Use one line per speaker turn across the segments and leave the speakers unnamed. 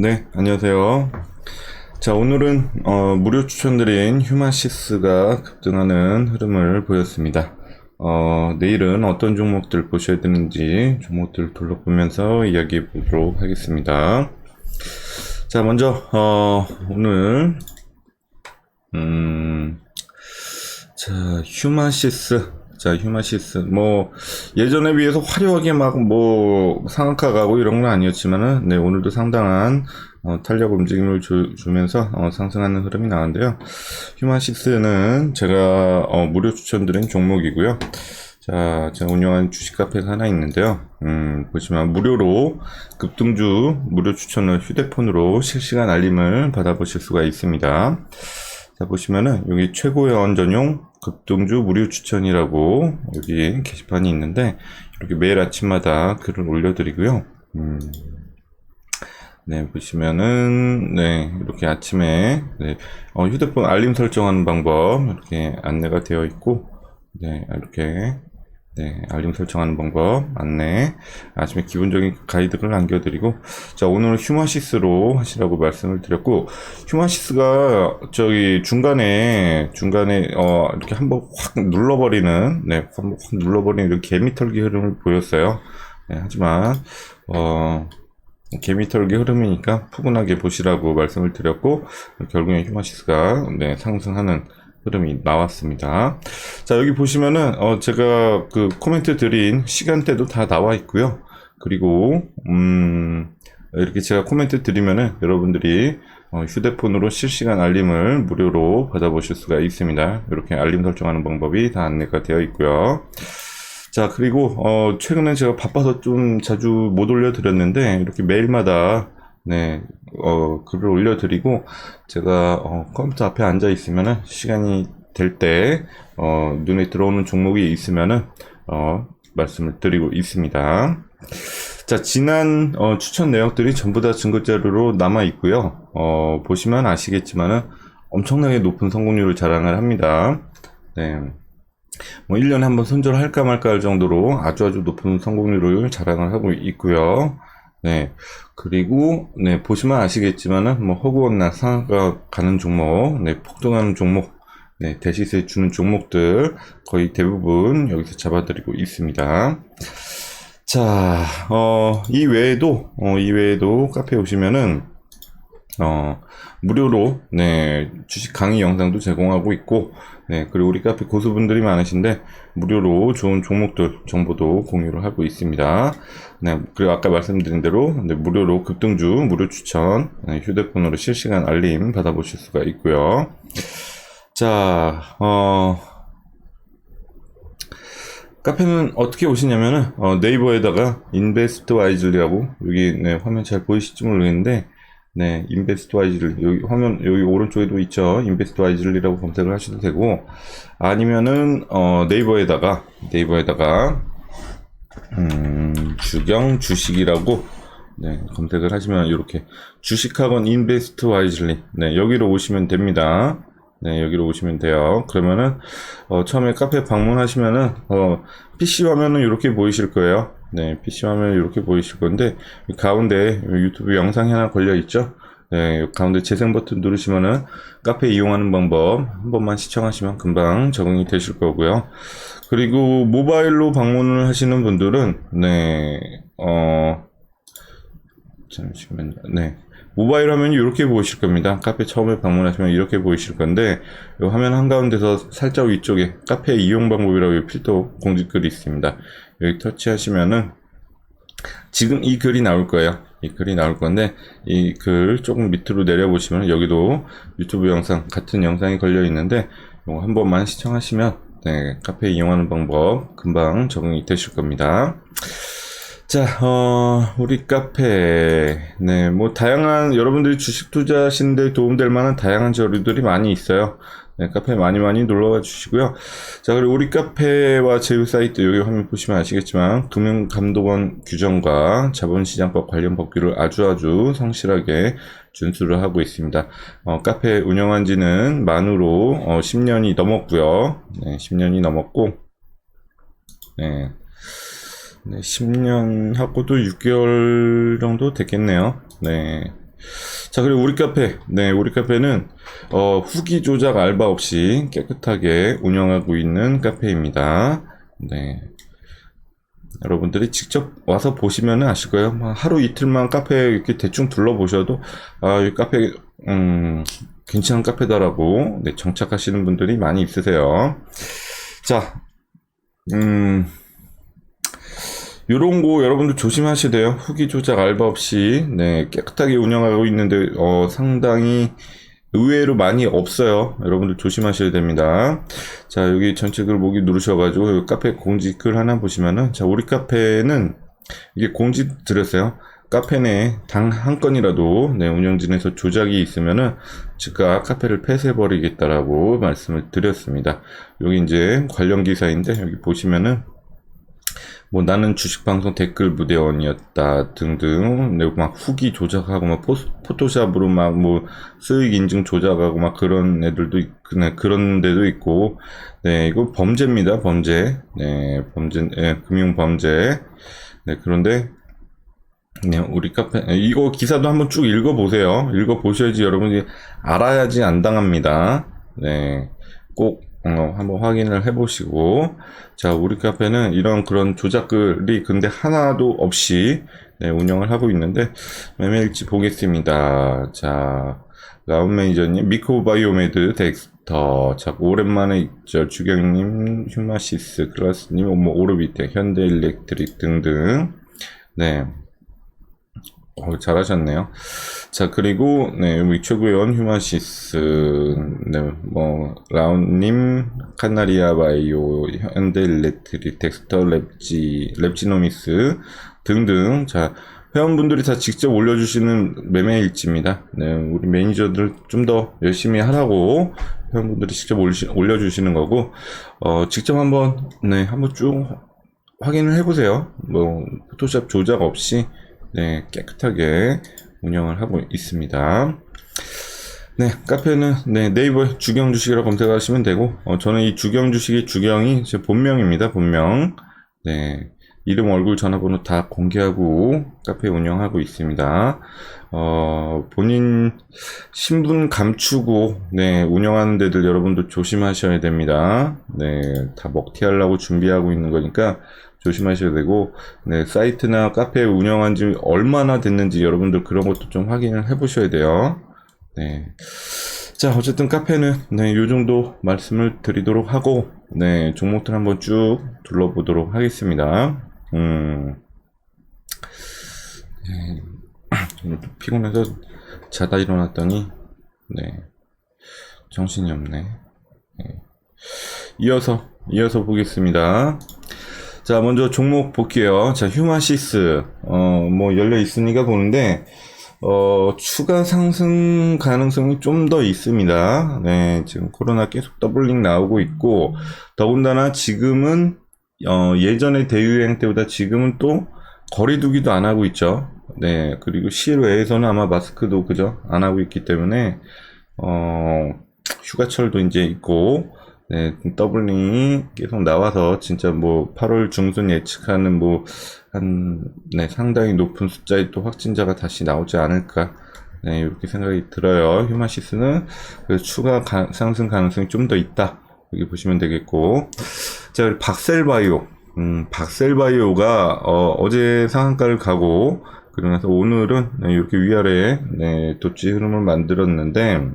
네, 안녕하세요. 자, 오늘은 어, 무료 추천드린 휴마시스가 급등하는 흐름을 보였습니다. 어, 내일은 어떤 종목들 보셔야 되는지 종목들 둘러보면서 이야기해 보도록 하겠습니다. 자, 먼저 어, 오늘 음, 자, 휴마시스. 자, 휴마시스. 뭐, 예전에 비해서 화려하게 막, 뭐, 상한가 가고 이런 건 아니었지만은, 네, 오늘도 상당한, 어, 탄력 움직임을 주, 주면서, 어, 상승하는 흐름이 나왔는데요. 휴마시스는 제가, 어, 무료 추천드린 종목이고요. 자, 제가 운영한 주식 카페가 하나 있는데요. 음, 보시면 무료로 급등주 무료 추천을 휴대폰으로 실시간 알림을 받아보실 수가 있습니다. 자, 보시면은 여기 최고회원 전용 급등주 무료 추천이라고 여기 게시판이 있는데 이렇게 매일 아침마다 글을 올려드리고요. 음, 네, 보시면은, 네, 이렇게 아침에, 네, 어, 휴대폰 알림 설정하는 방법, 이렇게 안내가 되어 있고, 네, 이렇게, 네, 알림 설정하는 방법, 안내, 아침에 기본적인 가이드를 남겨드리고, 자, 오늘 휴마시스로 하시라고 말씀을 드렸고, 휴마시스가 저기 중간에, 중간에, 어, 이렇게 한번 확 눌러버리는, 네, 한번 확 눌러버리는 이런 개미털기 흐름을 보였어요. 네, 하지만, 어, 개미털기 흐름이니까 푸근하게 보시라고 말씀을 드렸고 결국에 휴마시스가 네, 상승하는 흐름이 나왔습니다. 자 여기 보시면은 어, 제가 그 코멘트 드린 시간대도 다 나와 있고요. 그리고 음, 이렇게 제가 코멘트 드리면은 여러분들이 어, 휴대폰으로 실시간 알림을 무료로 받아보실 수가 있습니다. 이렇게 알림 설정하는 방법이 다 안내가 되어 있고요. 자, 그리고, 어, 최근에 제가 바빠서 좀 자주 못 올려드렸는데, 이렇게 매일마다, 네, 어, 글을 올려드리고, 제가, 어, 컴퓨터 앞에 앉아 있으면은, 시간이 될 때, 어, 눈에 들어오는 종목이 있으면은, 어, 말씀을 드리고 있습니다. 자, 지난, 어, 추천 내역들이 전부 다 증거자료로 남아 있고요. 어, 보시면 아시겠지만은, 엄청나게 높은 성공률을 자랑을 합니다. 네. 뭐 1년에 한 번 손절할까 말까 할 정도로 아주 아주 높은 성공률을 자랑을 하고 있고요. 네. 그리고 네, 보시면 아시겠지만은 뭐 허구원나 상한가 가는 종목, 네, 폭등하는 종목, 네, 대시세 주는 종목들 거의 대부분 여기서 잡아드리고 있습니다. 자, 어, 이 외에도 어, 이 외에도 카페 오시면은 어, 무료로, 네, 주식 강의 영상도 제공하고 있고, 네, 그리고 우리 카페 고수분들이 많으신데, 무료로 좋은 종목들 정보도 공유를 하고 있습니다. 네, 그리고 아까 말씀드린 대로, 네, 무료로 급등주, 무료 추천, 네, 휴대폰으로 실시간 알림 받아보실 수가 있고요. 자, 어, 카페는 어떻게 오시냐면은, 어, 네이버에다가 인베스트 와이즐이라고, 여기, 네, 화면 잘 보이실지 모르겠는데, 네, 인베스트 와이즐 여기 화면 여기 오른쪽에도 있죠. 인베스트 와이즐이라고 검색을 하셔도 되고 아니면은 어, 네이버에다가 네이버에다가 음, 주경 주식이라고 네, 검색을 하시면 이렇게 주식학원 인베스트 와이즐리 네, 여기로 오시면 됩니다. 네, 여기로 오시면 돼요. 그러면은 어, 처음에 카페 방문하시면은 어, PC 화면은 이렇게 보이실 거예요. 네, PC 화면 이렇게 보이실 건데 가운데 유튜브 영상이 하나 걸려 있죠. 네, 가운데 재생 버튼 누르시면은 카페 이용하는 방법 한 번만 시청하시면 금방 적응이 되실 거고요. 그리고 모바일로 방문을 하시는 분들은 네, 어 잠시만요. 네. 모바일 화면이 이렇게 보이실 겁니다. 카페 처음에 방문하시면 이렇게 보이실 건데 이 화면 한가운데서 살짝 위쪽에 카페 이용 방법이라고 필도 공지글이 있습니다. 여기 터치하시면은 지금 이 글이 나올 거예요. 이 글이 나올 건데 이 글 조금 밑으로 내려 보시면 여기도 유튜브 영상 같은 영상이 걸려 있는데 이거 한 번만 시청하시면 네, 카페 이용하는 방법 금방 적응이 되실 겁니다. 자, 어, 우리 카페. 네, 뭐, 다양한, 여러분들이 주식 투자하시는데 도움될 만한 다양한 자료들이 많이 있어요. 네, 카페 많이 많이 놀러와 주시고요. 자, 그리고 우리 카페와 제휴 사이트, 여기 화면 보시면 아시겠지만, 금융감독원 규정과 자본시장법 관련 법규를 아주 아주 성실하게 준수를 하고 있습니다. 어, 카페 운영한 지는 만으로, 어, 10년이 넘었고요. 네, 10년이 넘었고, 네. 네, 10년 하고도 6개월 정도 됐겠네요. 네. 자, 그리고 우리 카페. 네, 우리 카페는, 어, 후기 조작 알바 없이 깨끗하게 운영하고 있는 카페입니다. 네. 여러분들이 직접 와서 보시면 아실 거예요. 뭐 하루 이틀만 카페 이렇게 대충 둘러보셔도, 아, 이 카페, 음, 괜찮은 카페다라고, 네, 정착하시는 분들이 많이 있으세요. 자, 음, 요런 거 여러분들 조심하셔야 돼요. 후기 조작 알바 없이, 네, 깨끗하게 운영하고 있는데, 어, 상당히 의외로 많이 없어요. 여러분들 조심하셔야 됩니다. 자, 여기 전체 글 보기 누르셔가지고, 카페 공지 글 하나 보시면은, 자, 우리 카페는, 이게 공지 드렸어요. 카페 내에 당한 건이라도, 네, 운영진에서 조작이 있으면은, 즉각 카페를 폐쇄해버리겠다라고 말씀을 드렸습니다. 여기 이제 관련 기사인데, 여기 보시면은, 뭐 나는 주식방송 댓글 무대원이었다 등등. 네, 막 후기 조작하고 막 포, 포토샵으로 막 뭐 수익 인증 조작하고 막 그런 애들도 있, 네, 그런 데도 있고. 네 이거 범죄입니다 범죄. 네 범죄 네, 금융 범죄. 네 그런데 네, 우리 카페 이거 기사도 한번 쭉 읽어 보세요. 읽어 보셔야지 여러분이 알아야지 안 당합니다. 네꼭 어, 한번 확인을 해보시고. 자 우리 카페는 이런 그런 조작글이 근데 하나도 없이 네, 운영을 하고 있는데 매매일지 보겠습니다. 자 라운 매니저님 미코바이오메드 덱스터. 자 오랜만에 있죠. 주경님 휴마시스 클라스님 뭐 오르비텍 현대일렉트릭 등등. 네 어, 잘하셨네요. 자, 그리고, 네, 최고위원 휴마시스, 네, 뭐, 라운님, 카나리아 바이오, 현대 일렉트릭, 덱스터 랩지, 랩지노미스 등등. 자, 회원분들이 다 직접 올려주시는 매매 일지입니다. 네, 우리 매니저들 좀 더 열심히 하라고 회원분들이 직접 올려주시는 거고, 어, 직접 한번, 네, 한번 쭉 확인을 해보세요. 뭐, 포토샵 조작 없이, 네, 깨끗하게 운영을 하고 있습니다. 네, 카페는 네, 네이버에 주경 주식이라고 검색하시면 되고, 어, 저는 이 주경 주식의 주경이 제 본명입니다. 본명. 네, 이름, 얼굴, 전화번호 다 공개하고 카페 운영하고 있습니다. 어, 본인 신분 감추고, 네, 운영하는 데들 여러분도 조심하셔야 됩니다. 네, 다 먹튀하려고 준비하고 있는 거니까 조심하셔야 되고, 네, 사이트나 카페 운영한 지 얼마나 됐는지 여러분들 그런 것도 좀 확인을 해 보셔야 돼요. 네. 자, 어쨌든 카페는, 네, 요 정도 말씀을 드리도록 하고, 네, 종목들 한번 쭉 둘러보도록 하겠습니다. 음, 네, 피곤해서 자다 일어났더니, 네, 정신이 없네. 네. 이어서, 이어서 보겠습니다. 자, 먼저 종목 볼게요. 자, 휴마시스, 어, 뭐, 열려 있으니까 보는데, 어, 추가 상승 가능성이 좀 더 있습니다. 네, 지금 코로나 계속 더블링 나오고 있고, 더군다나 지금은, 어, 예전의 대유행 때보다 지금은 또 거리두기도 안 하고 있죠. 네, 그리고 실외에서는 아마 마스크도 그죠? 안 하고 있기 때문에, 어, 휴가철도 이제 있고, 네, 더블링이 계속 나와서 진짜 뭐 8월 중순 예측하는 뭐 한, 네, 상당히 높은 숫자의 또 확진자가 다시 나오지 않을까. 네, 이렇게 생각이 들어요. 휴마시스는 그 추가 가, 상승 가능성이 좀 더 있다. 여기 보시면 되겠고. 자, 박셀바이오. 음, 박셀바이오가 어, 어제 상한가를 가고 그러고 나서 오늘은 네, 이렇게 위아래에 네, 도치 흐름을 만들었는데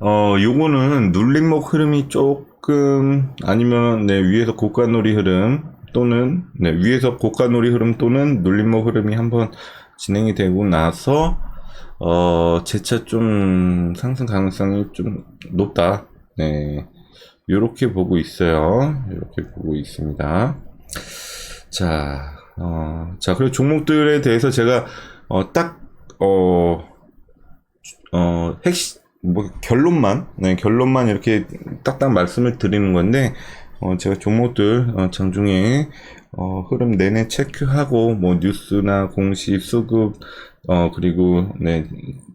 어, 요거는 눌림목 흐름이 조금 아니면 네, 위에서 고가놀이 흐름 또는 네, 위에서 고가놀이 흐름 또는 눌림목 흐름이 한번 진행이 되고 나서 어, 재차 좀 상승 가능성이 좀 높다. 네. 요렇게 보고 있어요. 이렇게 보고 있습니다. 자, 어, 자, 그리고 종목들에 대해서 제가, 어, 딱, 어, 어, 핵심, 뭐, 결론만, 네, 결론만 이렇게 딱딱 말씀을 드리는 건데, 어, 제가 종목들, 어, 장중에, 어, 흐름 내내 체크하고, 뭐, 뉴스나 공시, 수급, 어, 그리고, 네,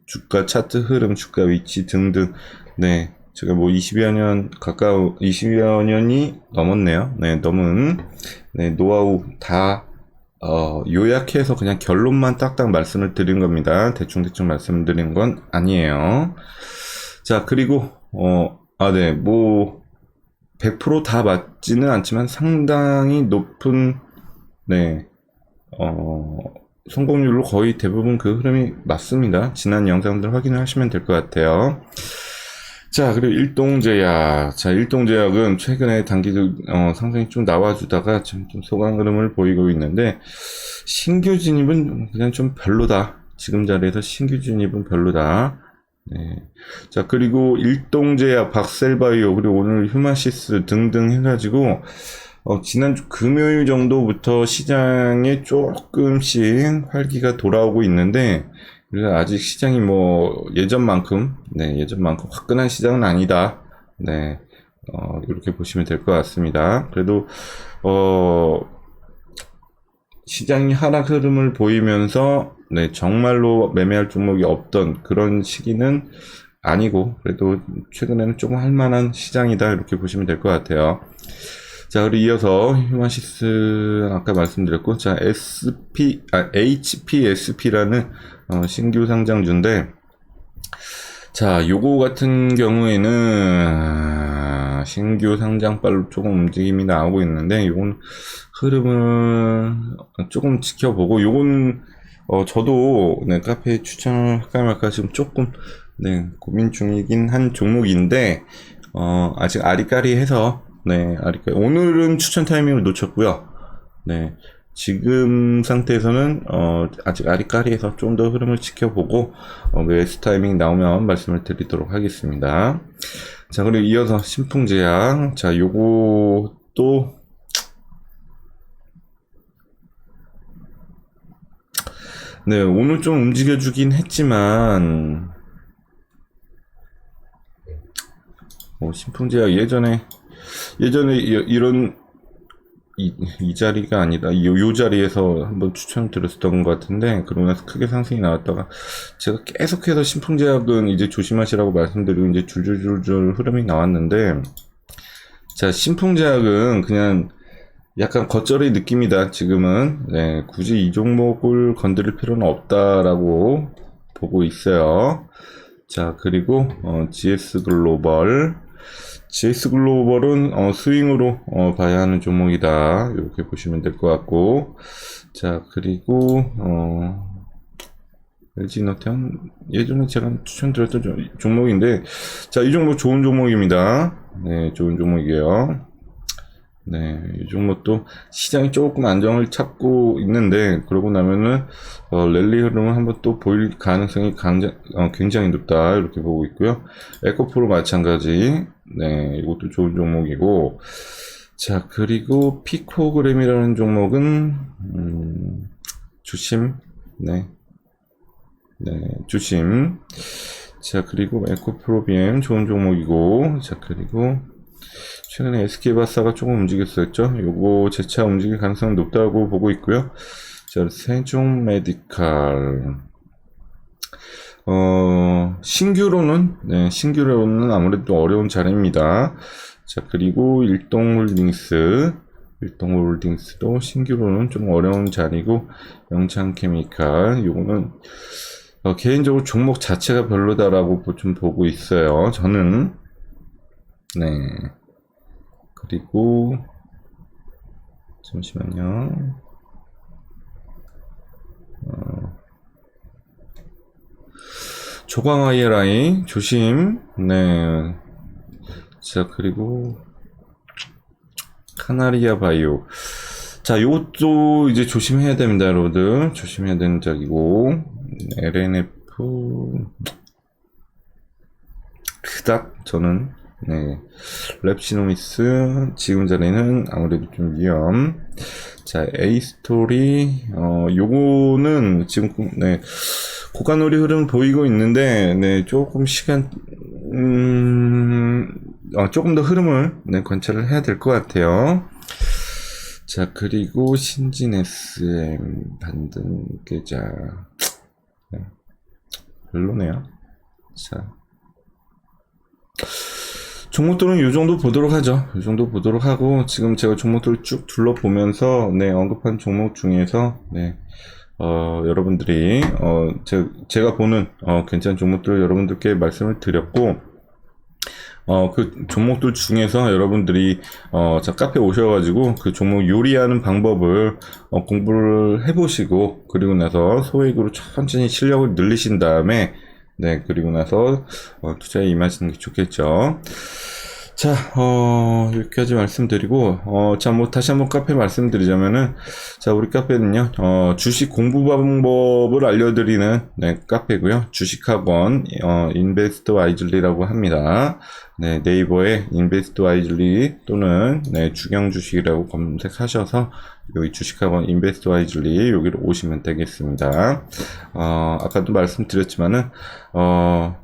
주가 차트 흐름, 주가 위치 등등, 네, 제가 뭐 20여 년 가까우 20여 년이 넘었네요. 네, 넘은 네, 노하우 다 어, 요약해서 그냥 결론만 딱딱 말씀을 드린 겁니다. 대충대충 말씀드린 건 아니에요. 자, 그리고, 어, 아, 네, 뭐, 100%다 맞지는 않지만 상당히 높은, 네, 어, 성공률로 거의 대부분 그 흐름이 맞습니다. 지난 영상들 확인을 하시면 될 것 같아요. 자, 그리고 일동제약. 자, 일동제약은 최근에 단기적 어, 상승이 좀 나와주다가 지금 좀 소강 흐름을 보이고 있는데, 신규 진입은 그냥 좀 별로다. 지금 자리에서 신규 진입은 별로다. 네. 자, 그리고 일동제약, 박셀바이오, 그리고 오늘 휴마시스 등등 해가지고, 어, 지난주 금요일 정도부터 시장에 조금씩 활기가 돌아오고 있는데, 그래서 아직 시장이 뭐 예전만큼, 네, 예전만큼 화끈한 시장은 아니다. 네, 어, 이렇게 보시면 될 것 같습니다. 그래도, 어, 시장이 하락 흐름을 보이면서, 네, 정말로 매매할 종목이 없던 그런 시기는 아니고, 그래도 최근에는 조금 할만한 시장이다. 이렇게 보시면 될 것 같아요. 자, 그리고 이어서 휴마시스 아까 말씀드렸고, 자, SP, 아, HPSP라는 어, 신규 상장주인데, 자, 요거 같은 경우에는 아, 신규 상장발로 조금 움직임이 나오고 있는데, 요건 흐름을 조금 지켜보고, 요건 어, 저도 네, 카페에 추천을 할까 말까 지금 조금 네, 고민 중이긴 한 종목인데, 어, 아직 아리까리해서 네, 아리까리. 오늘은 추천 타이밍을 놓쳤고요. 네, 지금 상태에서는 어, 아직 아리까리해서 좀 더 흐름을 지켜보고 어, 웨스 타이밍 나오면 말씀을 드리도록 하겠습니다. 자, 그리고 이어서 신풍제약. 자, 또 네, 오늘 좀 움직여주긴 했지만, 어, 신풍제약 예전에, 예전에 이- 이런, 이, 이 자리가 아니다. 요, 요 자리에서 한번 추천 드렸었던 것 같은데, 그러고 나서 크게 상승이 나왔다가, 제가 계속해서 신풍제약은 이제 조심하시라고 말씀드리고, 이제 줄줄줄줄 흐름이 나왔는데, 자, 신풍제약은 그냥 약간 겉절이 느낌이다. 지금은 네, 굳이 이 종목을 건드릴 필요는 없다라고 보고 있어요. 자, 그리고 어, GS 글로벌, GS 글로벌은 어, 스윙으로 어, 봐야 하는 종목이다. 이렇게 보시면 될 것 같고, 자, 그리고 어, LG 노태현 예전에 제가 추천드렸던 종- 종목인데, 자, 이 종목 좋은 종목입니다. 네, 좋은 종목이에요. 네, 이 종목도 시장이 조금 안정을 찾고 있는데, 그러고 나면은, 어, 랠리 흐름을 한번 또 보일 가능성이 강자, 어, 굉장히 높다. 이렇게 보고 있고요. 에코프로 마찬가지. 네, 이것도 좋은 종목이고. 자, 그리고 피코그램이라는 종목은, 음, 주심. 네. 네, 주심. 자, 그리고 에코프로비엠 좋은 종목이고. 자, 그리고, 최근에 SK바사가 조금 움직였었죠. 요거 재차 움직일 가능성이 높다고 보고 있고요. 자, 세종 메디칼. 어, 신규로는, 네, 신규로는 아무래도 어려운 자리입니다. 자, 그리고 일동홀딩스. 일동홀딩스도 신규로는 좀 어려운 자리고, 영창케미칼. 요거는, 어, 개인적으로 종목 자체가 별로다라고 좀 보고 있어요. 저는, 네. 그리고 잠시만요. 어, 조광 아이라인 조심. 네. 자 그리고 카나리아 바이오. 자, 요것도 이제 조심해야 됩니다, 여러분들. 조심해야 되는 작이고. LNF 그닥 저는 네. 랩시노미스 지금 자리는 아무래도 좀 위험. 자, 에이스토리 어 요거는 지금 네. 고가놀이 흐름 보이고 있는데 네, 조금 시간 음 어, 조금 더 흐름을 네, 관찰을 해야 될 것 같아요. 자, 그리고 신진 SM 반등 계좌 네. 별로네요. 자. 종목들은 이 정도 보도록 하죠. 이 정도 보도록 하고, 지금 제가 종목들을 쭉 둘러보면서, 네, 언급한 종목 중에서, 네, 어, 여러분들이, 어, 제, 제가 보는, 어, 괜찮은 종목들을 여러분들께 말씀을 드렸고, 어, 그 종목들 중에서 여러분들이, 어, 저 카페 오셔가지고 그 종목 요리하는 방법을, 어, 공부를 해보시고, 그리고 나서 소액으로 천천히 실력을 늘리신 다음에, 네, 그리고 나서, 어, 투자에 임하시는 게 좋겠죠. 자, 어, 여기까지 말씀드리고, 어, 자, 뭐, 다시 한번 카페 말씀드리자면은, 자, 우리 카페는요, 어, 주식 공부 방법을 알려드리는, 네, 카페고요 주식학원, 어, 인베스트 와이즐리라고 합니다. 네, 네이버에 인베스트 와이즐리 또는, 네, 주경 주식이라고 검색하셔서, 여기 주식학원 인베스트 와이즐리 여기로 오시면 되겠습니다. 어, 아까도 말씀드렸지만은, 어,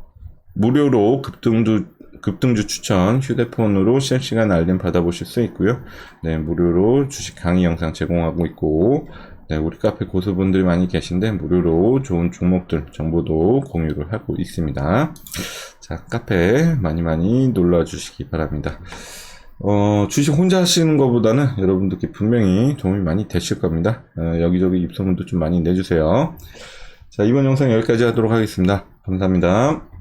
무료로 급등주 급등주 추천 휴대폰으로 실시간 알림 받아보실 수 있고요. 네, 무료로 주식 강의 영상 제공하고 있고, 네, 우리 카페 고수분들이 많이 계신데 무료로 좋은 종목들 정보도 공유를 하고 있습니다. 자, 카페 많이 많이 놀러 주시기 바랍니다. 어, 주식 혼자 하시는 것보다는 여러분들께 분명히 도움이 많이 되실 겁니다. 어, 여기저기 입소문도 좀 많이 내주세요. 자, 이번 영상 여기까지 하도록 하겠습니다. 감사합니다.